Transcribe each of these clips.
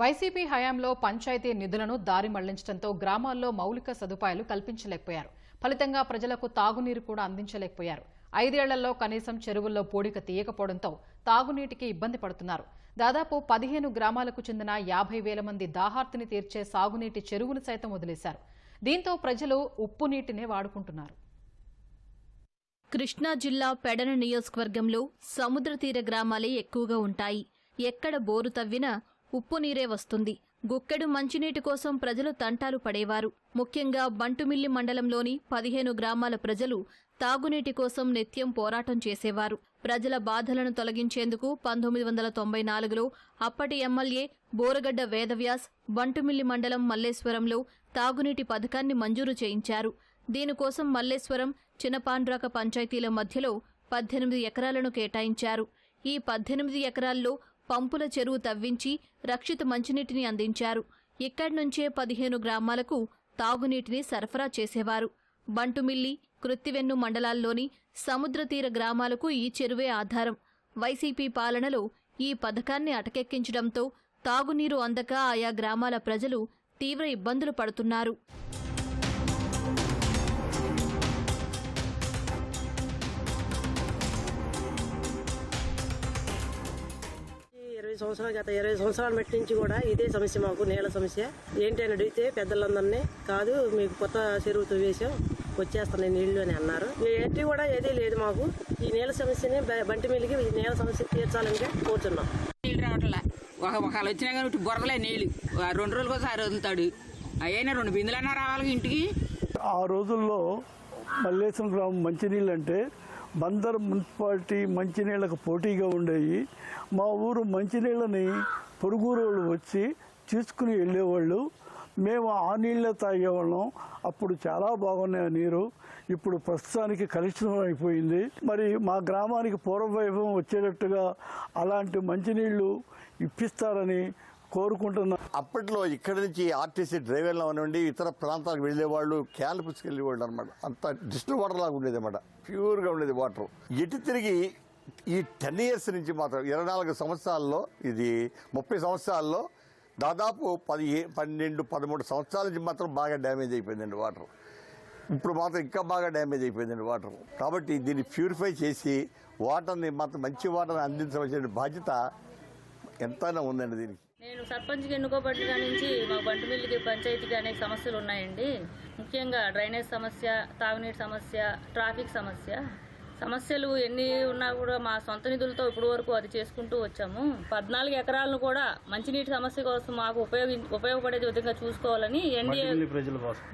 YCP హయాంలో పంచాయతీ నిధులను దారి మళ్ళించడంతో గ్రామాల్లో మౌలిక సదుపాయాలు కల్పించలేకపోయారు. ఫలితంగా ప్రజలకు తాగునీరు కూడా అందించలేకపోయారు. ఐదేళ్ళలో కనీసం చెరువుల్లో పూడిక తీయకపోవడంతో తాగునీటికి ఇబ్బంది పడుతున్నారు. దాదాపు పదిహేను గ్రామాలకు చెందిన యాభై వేల మంది దాహార్తిని తీర్చే సాగునీటి చెరువును సైతం వదిలేశారు. దీంతో ప్రజలు ఉప్పు నీటినే వాడుకుంటున్నారు. కృష్ణా జిల్లా పెడన నియోజకవర్గంలో సముద్ర తీర గ్రామాలే ఎక్కువగా ఉంటాయి. ఎక్కడ బోరు తవ్వినా ఉప్పు నీరే వస్తుంది. గుక్కెడు మంచినీటి కోసం ప్రజలు తంటాలు పడేవారు. ముఖ్యంగా బంటుమిల్లి మండలంలోని పదిహేను గ్రామాల ప్రజలు తాగునీటి కోసం నిత్యం పోరాటం చేసేవారు. ప్రజల బాధలను తొలగించేందుకు పంతొమ్మిది వందల తొంభై నాలుగులో అప్పటి ఎమ్మెల్యే బోరగడ్డ వేదవ్యాస్ బంటుమిల్లి మండలం మల్లేశ్వరంలో తాగునీటి పథకాన్ని మంజూరు చేయించారు. దీనికోసం మల్లేశ్వరం చిన్నపాండ్రాక పంచాయతీల మధ్యలో పద్దెనిమిది ఎకరాలను కేటాయించారు. ఈ పద్దెనిమిది ఎకరాల్లో పంపుల చెరువు తవ్వించి రక్షిత మంచినీటిని అందించారు. ఇక్కడి నుంచే పదిహేను గ్రామాలకు తాగునీటిని సరఫరా చేసేవారు. బంటుమిల్లి కృత్తివెన్ను మండలాల్లోని సముద్రతీర గ్రామాలకు ఈ చెరువే ఆధారం. వైసీపీ పాలనలో ఈ పథకాన్ని అటకెక్కించడంతో తాగునీరు అందక ఆయా గ్రామాల ప్రజలు తీవ్ర ఇబ్బందులు పడుతున్నారు. ఇరవై సంవత్సరాలు గత ఇరవై సంవత్సరాల మట్టి నుంచి కూడా ఇదే సమస్య మాకు నీళ్ళ సమస్య. ఏంటి అని అడిగితే పెద్దలందరినీ కాదు మీకు కొత్త చెరువు తవ్వేసాం వచ్చేస్తున్నాయి నీళ్ళు అని అన్నారు. ఏంటి కూడా ఏదీ లేదు మాకు. ఈ నీళ్ళ సమస్యని బంటి మిల్లికి ఈ నీళ్ళ సమస్య తీర్చాలని కోరుతున్నాం నీళ్ళు రావట్లే. ఒక ఒకళ్ళు వచ్చినా కానీ ఇటు బురదలే నీళ్ళు రెండు రోజులకు ఒకసారి వదులుతాడు అయినా రెండు బిందులన్నా రావాలి ఇంటికి. ఆ రోజుల్లో మల్లేశ్వరం గ్రామం మంచినీళ్ళు అంటే బందర్ మున్సిపాలిటీ మంచినీళ్ళకు పోటీగా ఉండేవి మా ఊరు మంచినీళ్ళని పొరుగురు వాళ్ళు వచ్చి తీసుకుని వెళ్ళేవాళ్ళు. మేము ఆ నీళ్ళే తాగేవాళ్ళం. అప్పుడు చాలా బాగున్నాయి ఆ నీరు. ఇప్పుడు ప్రస్తుతానికి కలుషితం అయిపోయింది. మరి మా గ్రామానికి పూర్వవైభవం వచ్చేటట్టుగా అలాంటి మంచినీళ్ళు ఇప్పిస్తారని కోరుకుంటున్నాం. అప్పట్లో ఇక్కడ నుంచి ఆర్టీసీ డ్రైవర్లు అవనివ్వండి ఇతర ప్రాంతాలకు వెళ్ళే వాళ్ళు క్యాన్లు పుచ్చుకెళ్ళేవాళ్ళు అనమాట అంత డిస్టిల్ వాటర్ లాగా ఉండేది అనమాట ప్యూర్గా ఉండేది వాటర్. ఎటు తిరిగి ఈ టెన్ ఇయర్స్ నుంచి మాత్రం ఇరవై నాలుగు సంవత్సరాల్లో ఇది ముప్పై సంవత్సరాల్లో దాదాపు పది పన్నెండు పదమూడు సంవత్సరాల నుంచి మాత్రం బాగా డ్యామేజ్ అయిపోయిందండి వాటర్. ఇప్పుడు మాత్రం ఇంకా బాగా డ్యామేజ్ అయిపోయిందండి వాటర్. కాబట్టి దీన్ని ప్యూరిఫై చేసి వాటర్ని మాత్రం మంచి వాటర్ని అందించవలసిన బాధ్యత ఎంతైనా ఉందండి దీనికి. నేను సర్పంచ్కి ఎన్నుకోబడిన కాడి నుంచి మా బంటుమిల్లికి పంచాయతీకి అనేక సమస్యలు ఉన్నాయండి. ముఖ్యంగా డ్రైనేజ్ సమస్య తాగునీటి సమస్య ట్రాఫిక్ సమస్య. సమస్యలు ఎన్ని ఉన్నా కూడా మా సొంత నిధులతో ఇప్పటి వరకు అది చేసుకుంటూ వచ్చాము. పద్నాలుగు ఎకరాలను కూడా మంచినీటి సమస్య కోసం మాకు ఉపయోగి ఉపయోగపడే విధంగా చూసుకోవాలని ఎన్డీఏ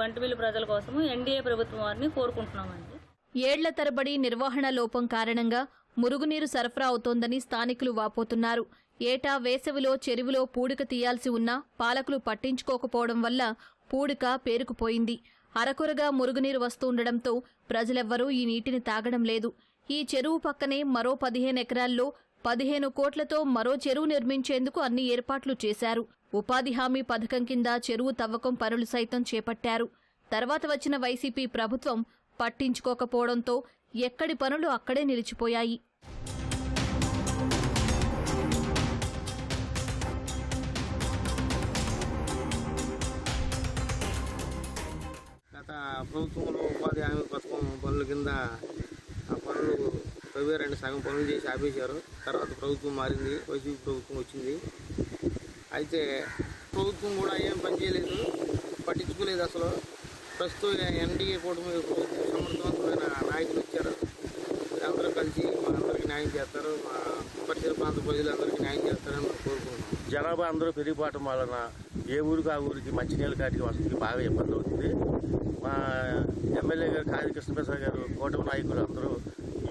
బంటుమిల్లి ప్రజల కోసము ఎన్డీఏ ప్రభుత్వం వారిని కోరుకుంటున్నామండి. ఏళ్ళ తరబడి నిర్వహణ లోపం కారణంగా మురుగునీరు సరఫరా అవుతోందని స్థానికులు వాపోతున్నారు. ఏటా వేసవిలో చెరువులో పూడిక తీయాల్సి ఉన్నా పాలకులు పట్టించుకోకపోవడం వల్ల పూడిక పేరుకుపోయింది. అరకొరగా మురుగునీరు వస్తుండటంతో ప్రజలెవ్వరూ ఈ నీటిని తాగడం లేదు. ఈ చెరువు పక్కనే మరో పదిహేను ఎకరాల్లో పదిహేను కోట్లతో మరో చెరువు నిర్మించేందుకు అన్ని ఏర్పాట్లు చేశారు. ఉపాధి హామీ పథకం కింద చెరువు తవ్వకం పనులు సైతం చేపట్టారు. తర్వాత వచ్చిన వైసీపీ ప్రభుత్వం పట్టించుకోకపోవడంతో ఎక్కడి పనులు అక్కడే నిలిచిపోయాయి. గత ప్రభుత్వంలో ఉపాధి హామీ పథకం పనుల కింద ఆ పనులు రెండు సగం పనులు చేసి ఆపేశారు. తర్వాత ప్రభుత్వం మారింది వైసీపీ ప్రభుత్వం వచ్చింది. అయితే ప్రభుత్వం కూడా ఏం పని చేయలేదు పట్టించుకోలేదు అసలు. ప్రస్తుతం ఎన్డీఏ కూటమి ప్రభుత్వం సమర్థవంతమైన నాయకులు ఇచ్చారు అందరూ కలిసి మా అందరికీ న్యాయం చేస్తారు. మా పరిసర ప్రాంత ప్రజలందరికీ న్యాయం చేస్తారని కోరుకుంటున్నాం. జనాభా అందరూ పెరిగిపోవటం వలన ఏ ఊరికి ఆ ఊరికి మంచినీళ్ళ కాటికి వసతికి బాగా ఇబ్బంది అవుతుంది. మా ఎమ్మెల్యే గారు కాది కృష్ణప్రసాద్ గారు కూటమి నాయకులు అందరూ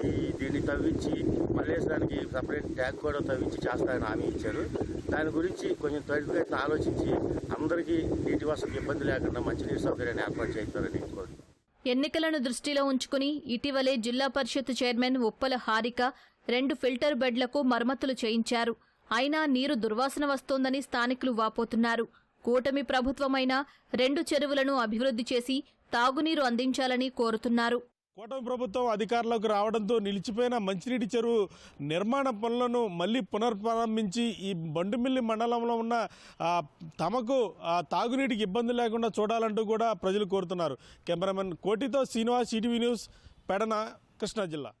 ఈ దీన్ని తవ్వించి మలేసానికి సపరేట్ ట్యాంక్ కూడా తవ్వించి చేస్తారని హామీ ఇచ్చారు. దాని గురించి కొంచెం త్వరితగతిన ఆలోచించి అందరికీ నీటి వసతి ఇబ్బంది లేకుండా మంచినీటి సౌకర్యాన్ని ఏర్పాటు చేస్తారని కోరుతున్నాను ఎన్నికలను దృష్టిలో ఉంచుకుని ఇటీవలే జిల్లా పరిషత్ చైర్మన్ ఉప్పల హారిక రెండు ఫిల్టర్ బెడ్లకు మరమ్మతులు చేయించారు. అయినా నీరు దుర్వాసన వస్తోందని స్థానికులు వాపోతున్నారు. కూటమి ప్రభుత్వమైన రెండు చెరువులను అభివృద్ధి చేసి తాగునీరు అందించాలని కోరుతున్నారు. కూటమి ప్రభుత్వం అధికారంలోకి రావడంతో నిలిచిపోయిన మంచినీటి చెరువు నిర్మాణ పనులను మళ్ళీ పునర్ప్రారంభించి ఈ బండుమిల్లి మండలంలో ఉన్న తమకు తాగునీటికి ఇబ్బంది లేకుండా చూడాలంటూ కూడా ప్రజలు కోరుతున్నారు. కెమెరామెన్ కోటితో శ్రీనివాస్ ఈటీవీ న్యూస్ పెడన కృష్ణా జిల్లా.